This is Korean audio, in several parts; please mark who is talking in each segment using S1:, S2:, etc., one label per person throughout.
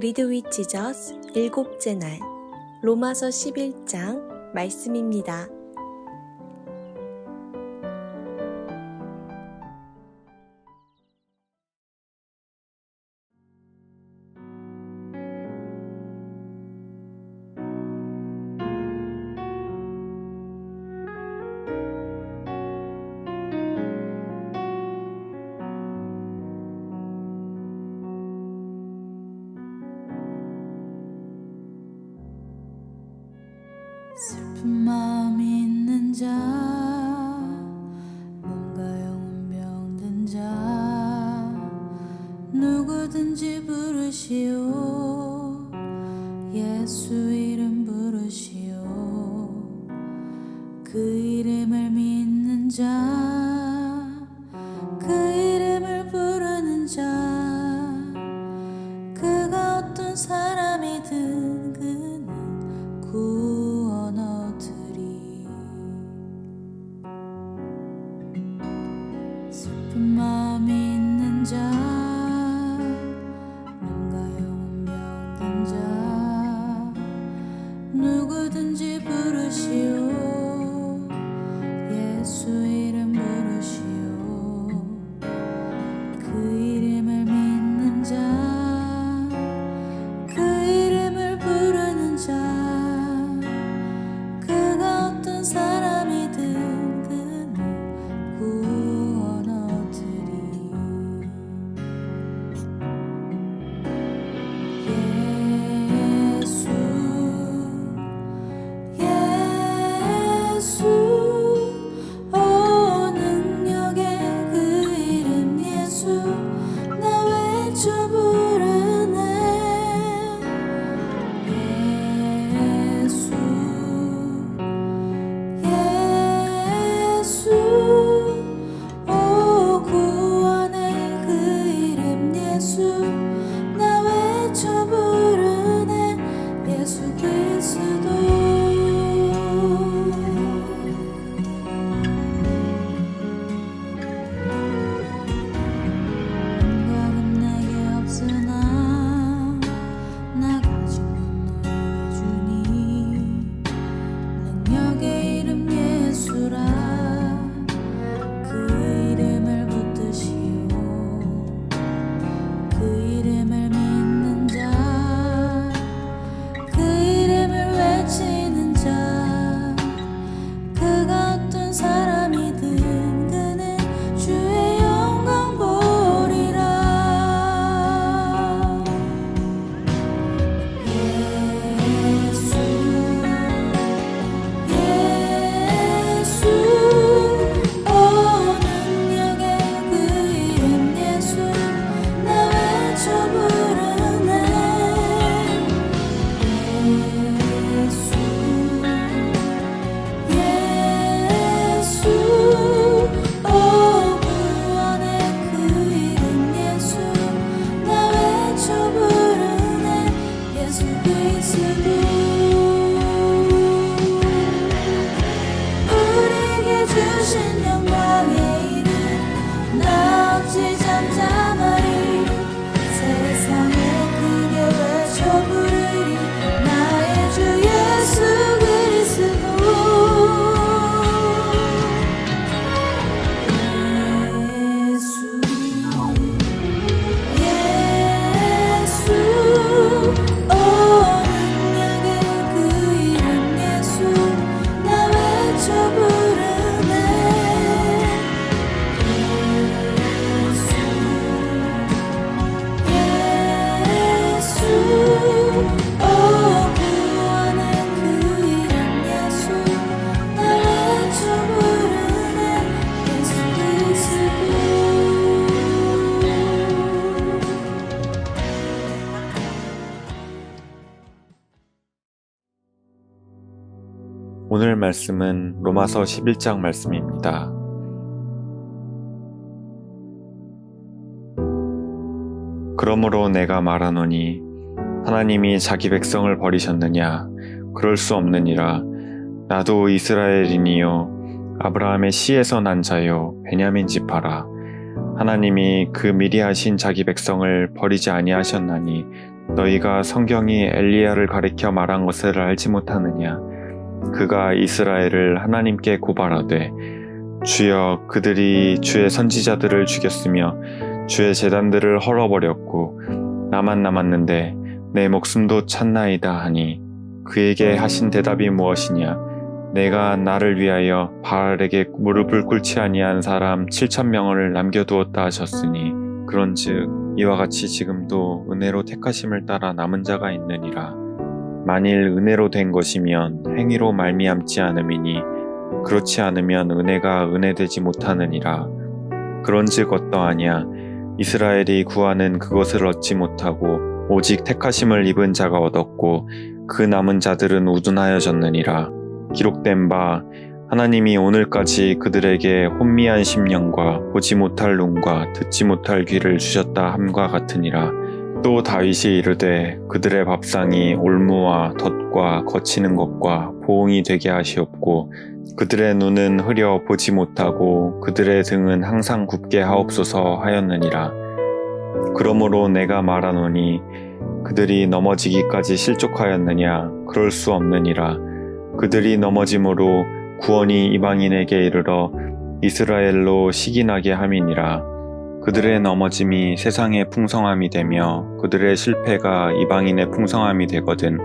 S1: 리드 위치저스 일곱째 날 로마서 11장 말씀입니다.
S2: 家
S3: yesu yesu 말씀은 로마서 11장 말씀입니다. 그러므로 내가 말하노니 하나님이 자기 백성을 버리셨느냐? 그럴 수 없느니라. 나도 이스라엘인이요. 아브라함의 씨에서 난 자요. 베냐민 지파라. 하나님이 그 미리 하신 자기 백성을 버리지 아니하셨나니
S4: 너희가 성경이 엘리야를 가리켜 말한 것을 알지 못하느냐? 그가 이스라엘을 하나님께 고발하되 주여 그들이 주의 선지자들을 죽였으며 주의 재단들을 헐어버렸고 나만 남았는데 내 목숨도 찾나이다 하니 그에게 하신 대답이 무엇이냐? 내가 나를 위하여 바알에게 무릎을 꿇지 아니한 사람 7천 명을 남겨두었다 하셨으니 그런즉 이와 같이 지금도 은혜로 택하심을 따라 남은 자가 있느니라 만일 은혜로 된 것이면 행위로 말미암지 않음이니 그렇지 않으면 은혜가 은혜되지 못하느니라. 그런즉 어떠하냐? 이스라엘이 구하는 그것을 얻지 못하고 오직 택하심을 입은 자가 얻었고 그 남은 자들은 우둔하여졌느니라. 기록된 바 하나님이 오늘까지 그들에게 혼미한 심령과 보지 못할 눈과 듣지 못할 귀를 주셨다 함과 같으니라 또 다윗이 이르되 그들의 밥상이 올무와 덫과 거치는 것과 보응이 되게 하시옵고 그들의 눈은 흐려 보지 못하고 그들의 등은 항상 굽게 하옵소서 하였느니라. 그러므로 내가 말하노니 그들이 넘어지기까지 실족하였느냐? 그럴 수 없느니라. 그들이 넘어짐으로 구원이 이방인에게 이르러 이스라엘로 시기나게 함이니라 그들의 넘어짐이 세상의 풍성함이 되며 그들의 실패가 이방인의 풍성함이 되거든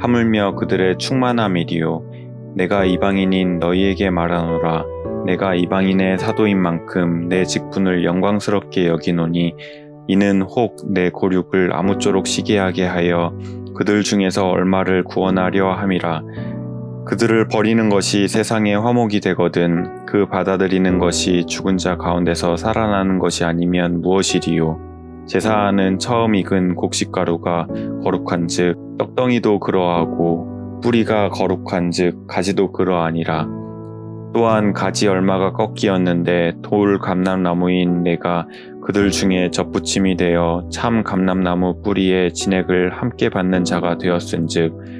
S4: 하물며 그들의 충만함이리요. 내가 이방인인 너희에게 말하노라. 내가 이방인의 사도인 만큼 내 직분을 영광스럽게 여기노니 이는 혹 내 고륙을 아무쪼록 시기하게 하여 그들 중에서 얼마를 구원하려 함이라 그들을 버리는 것이 세상의 화목이 되거든 그 받아들이는 것이 죽은 자 가운데서 살아나는 것이 아니면 무엇이리요? 제사하는 처음 익은 곡식가루가 거룩한즉 떡덩이도 그러하고 뿌리가 거룩한즉 가지도 그러하니라. 또한 가지 얼마가 꺾이었는데 돌 감람나무인 내가 그들 중에 접붙임이 되어 참 감람나무 뿌리에 진액을 함께 받는 자가 되었은즉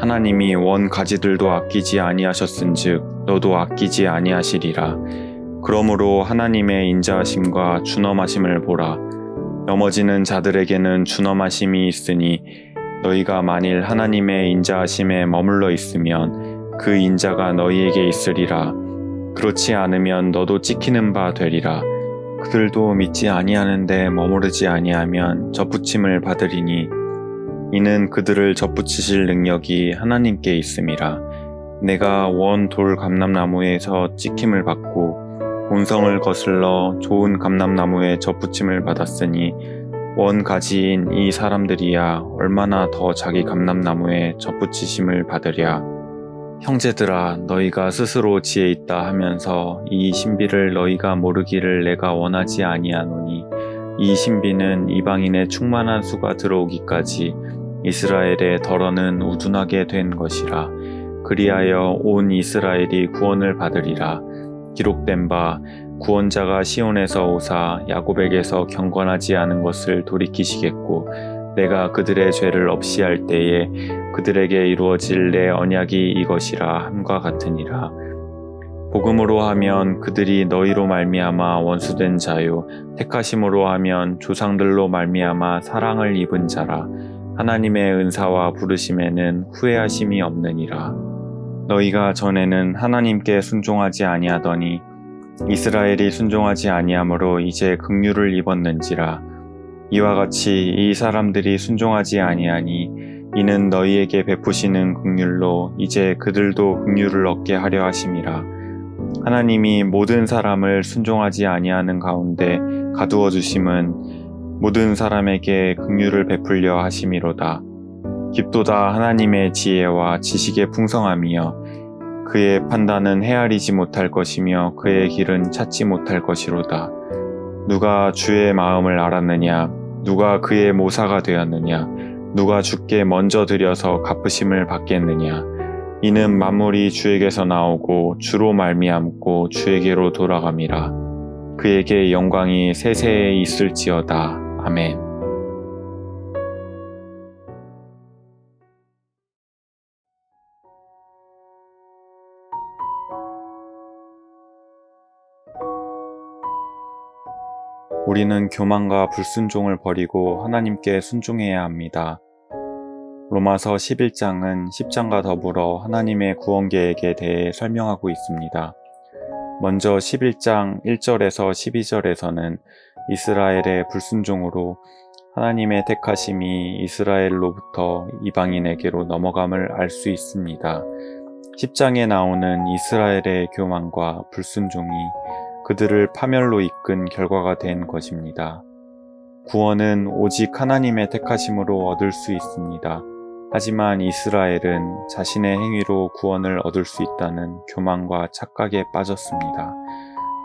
S4: 하나님이 원 가지들도 아끼지 아니하셨은즉 너도 아끼지 아니하시리라. 그러므로 하나님의 인자하심과 준엄하심을 보라. 넘어지는 자들에게는 준엄하심이 있으니 너희가 만일 하나님의 인자하심에 머물러 있으면 그 인자가 너희에게 있으리라. 그렇지 않으면 너도 찍히는 바 되리라. 그들도 믿지 아니하는데 머무르지 아니하면 접붙임을 받으리니 이는 그들을 접붙이실 능력이 하나님께 있음이라. 내가 원 돌 감람나무에서 찍힘을 받고 본성을 거슬러 좋은 감람나무에 접붙임을 받았으니 원 가지인 이 사람들이야 얼마나 더 자기 감람나무에 접붙이심을 받으랴. 형제들아 너희가 스스로 지혜 있다 하면서 이 신비를 너희가 모르기를 내가 원하지 아니하노니 이 신비는 이방인의 충만한 수가 들어오기까지 이스라엘의 덜어는 우둔하게 된 것이라. 그리하여 온 이스라엘이 구원을 받으리라. 기록된 바 구원자가 시온에서 오사 야곱에게서 경건하지 않은 것을 돌이키시겠고 내가 그들의 죄를 없이 할 때에 그들에게 이루어질 내 언약이 이것이라 함과 같으니라. 복음으로 하면 그들이 너희로 말미암아 원수된 자요. 택하심으로 하면 조상들로 말미암아 사랑을 입은 자라 하나님의 은사와 부르심에는 후회하심이 없느니라. 너희가 전에는 하나님께 순종하지 아니하더니 이스라엘이 순종하지 아니하므로 이제 긍휼을 입었는지라. 이와 같이 이 사람들이 순종하지 아니하니 이는 너희에게 베푸시는 긍휼로 이제 그들도 긍휼을 얻게 하려 하심이라. 하나님이 모든 사람을 순종하지 아니하는 가운데 가두어 주심은 모든 사람에게 긍휼을 베풀려 하심이로다. 깊도다 하나님의 지혜와 지식의 풍성함이여 그의 판단은 헤아리지 못할 것이며 그의 길은 찾지 못할 것이로다. 누가 주의 마음을 알았느냐? 누가 그의 모사가 되었느냐? 누가 주께 먼저 드려서 갚으심을 받겠느냐? 이는 만물이 주에게서 나오고 주로 말미암고 주에게로 돌아감이라. 그에게 영광이 세세에 있을지어다. 아멘. 우리는 교만과 불순종을 버리고 하나님께 순종해야 합니다. 로마서 11장은 10장과 더불어 하나님의 구원 계획에 대해 설명하고 있습니다. 먼저 11장 1절에서 12절에서는 이스라엘의 불순종으로 하나님의 택하심이 이스라엘로부터 이방인에게로 넘어감을 알 수 있습니다. 10장에 나오는 이스라엘의 교만과 불순종이 그들을 파멸로 이끈 결과가 된 것입니다. 구원은 오직 하나님의 택하심으로 얻을 수 있습니다. 하지만 이스라엘은 자신의 행위로 구원을 얻을 수 있다는 교만과 착각에 빠졌습니다.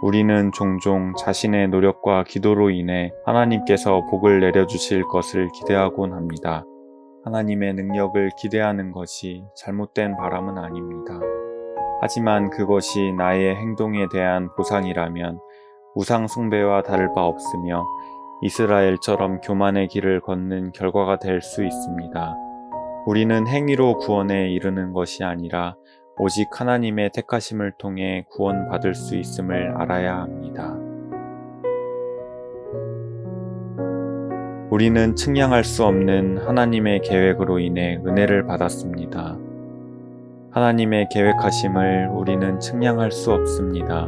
S4: 우리는 종종 자신의 노력과 기도로 인해 하나님께서 복을 내려주실 것을 기대하곤 합니다. 하나님의 능력을 기대하는 것이 잘못된 바람은 아닙니다. 하지만 그것이 나의 행동에 대한 보상이라면 우상 숭배와 다를 바 없으며 이스라엘처럼 교만의 길을 걷는 결과가 될 수 있습니다. 우리는 행위로 구원에 이르는 것이 아니라 오직 하나님의 택하심을 통해 구원받을 수 있음을 알아야 합니다. 우리는 측량할 수 없는 하나님의 계획으로 인해 은혜를 받았습니다. 하나님의 계획하심을 우리는 측량할 수 없습니다.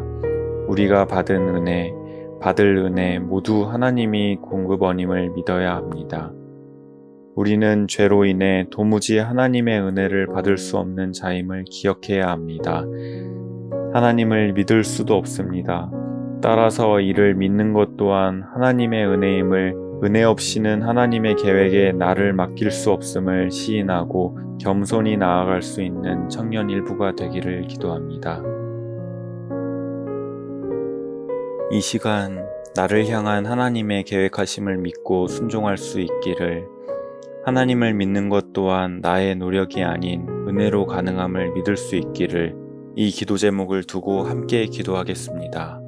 S4: 우리가 받은 은혜, 받을 은혜 모두 하나님이 공급원임을 믿어야 합니다. 우리는 죄로 인해 도무지 하나님의 은혜를 받을 수 없는 자임을 기억해야 합니다. 하나님을 믿을 수도 없습니다. 따라서 이를 믿는 것 또한 하나님의 은혜임을 은혜 없이는 하나님의 계획에 나를 맡길 수 없음을 시인하고 겸손히 나아갈 수 있는 청년 일부가 되기를 기도합니다. 이 시간 나를 향한 하나님의 계획하심을 믿고 순종할 수 있기를 하나님을 믿는 것 또한 나의 노력이 아닌 은혜로 가능함을 믿을 수 있기를 이 기도 제목을 두고 함께 기도하겠습니다.